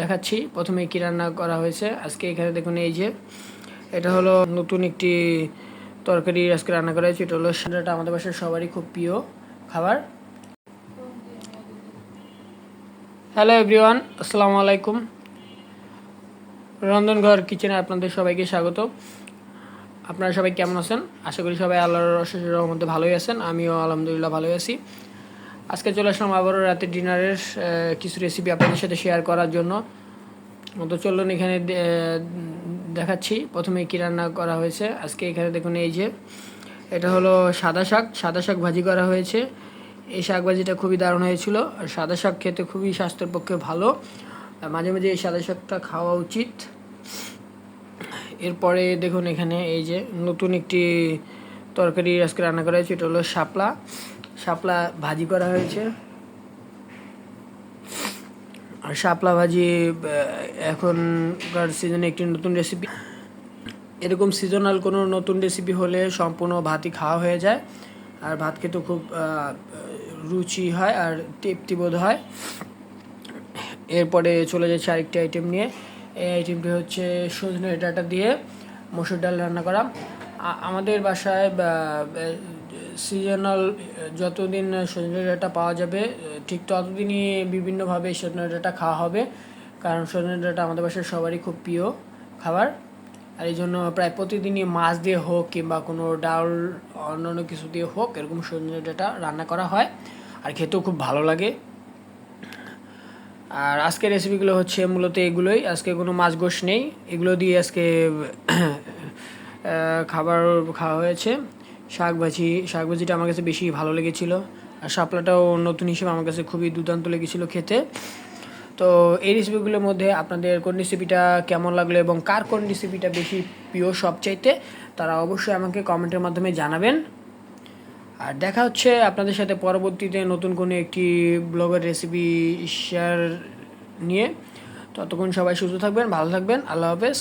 দেখাচ্ছি। প্রথমে কী রান্না করা হয়েছে? আজকে এখানে দেখুন এই যে, এটা হলো নতুন একটি তরকারি আজকে রান্না করা হয়েছে। এটা হলো সেটা আমাদের বাসার সবারই খুব প্রিয় খাবার। হ্যালো এভরিওয়ান আসসালামু আলাইকুম। রন্ধনঘর কিচেনে আপনাদের সবাইকে স্বাগত। আপনারা সবাই কেমন আছেন? আশা করি সবাই আল্লাহর রহমতে ভালোই আছেন। আমিও আলহামদুলিল্লাহ ভালোই আছি। আজকে চলে আসলাম আবারও রাতের ডিনারের কিছু রেসিপি আপনাদের সাথে শেয়ার করার জন্য। তো চলুন এখানে দেখাচ্ছি। প্রথমে কী রান্না করা হয়েছে? আজকে এখানে দেখুন এই যে, এটা হলো সাদা শাক। সাদা শাক ভাজি করা হয়েছে। এই শাক ভাজিটা খুবই দারুণ হয়েছিল। আর সাদা শাক খেতে খুবই স্বাস্থ্যের পক্ষে ভালো। মাঝে মাঝে এই সাদা শাকটা খাওয়া উচিত। এরপরে দেখুন এখানে এই যে নতুন একটি তরকারি আজকে রান্না করা হয়েছে, এটা হলো শাপলা। শাপলা ভাজি করা হয়েছে। আর শাপলা ভাজি এখনকার সিজনে একটি নতুন রেসিপি এরকম সিজনাল কোনো নতুন রেসিপি হলে সম্পূর্ণ ভাতই খাওয়া হয়ে যায়। আর ভাত খেতে খুব রুচি হয় আর তৃপ্তি বোধ হয়। এরপরে চলে যাচ্ছে আরেকটি আইটেম নিয়ে। এই আইটেমটি হচ্ছে সজনে ডাটা দিয়ে মসুর ডাল রান্না করা। আমাদের বাসায় সিজনাল যতদিন সজনে ডাটা পাওয়া যাবে ঠিক ততদিনই বিভিন্নভাবে সজনে ডাঁটা খাওয়া হবে। কারণ সজনে ডাঁটা আমাদের বাসায় সবারই খুব প্রিয় খাবার। আর এই জন্য প্রায় প্রতিদিনই মাছ দিয়ে হোক কিংবা কোনো ডাল, অন্যান্য কিছু দিয়ে হোক, এরকম সজনে ডাঁটা রান্না করা হয়। আর খেতেও খুব ভালো লাগে। আর আজকের রেসিপিগুলো হচ্ছে মূলত এগুলোই। আজকে কোনো মাছ গোশ নেই। এগুলো দিয়ে আজকে খাবার খাওয়া হয়েছে। শাক ভাজি শাক ভাজিটা আমার কাছে বেশি ভালো লেগেছিল। আর শাপলাটাও নতুন হিসেবে আমার কাছে খুবই দুর্দান্ত লেগেছিল খেতে। তো এই রেসিপিগুলোর মধ্যে আপনাদের কোন রেসিপিটা কেমন লাগল এবং কার কোন রেসিপিটা বেশি প্রিয় সবচাইতে, তারা অবশ্যই আমাকে কমেন্টের মাধ্যমে জানাবেন। আর দেখা হচ্ছে আপনাদের সাথে পরবর্তীতে নতুন কোনো একটি ব্লগের রেসিপি শেয়ার নিয়ে। ততক্ষণ সবাই সুস্থ থাকবেন, ভালো থাকবেন, আল্লাহ হাফেজ।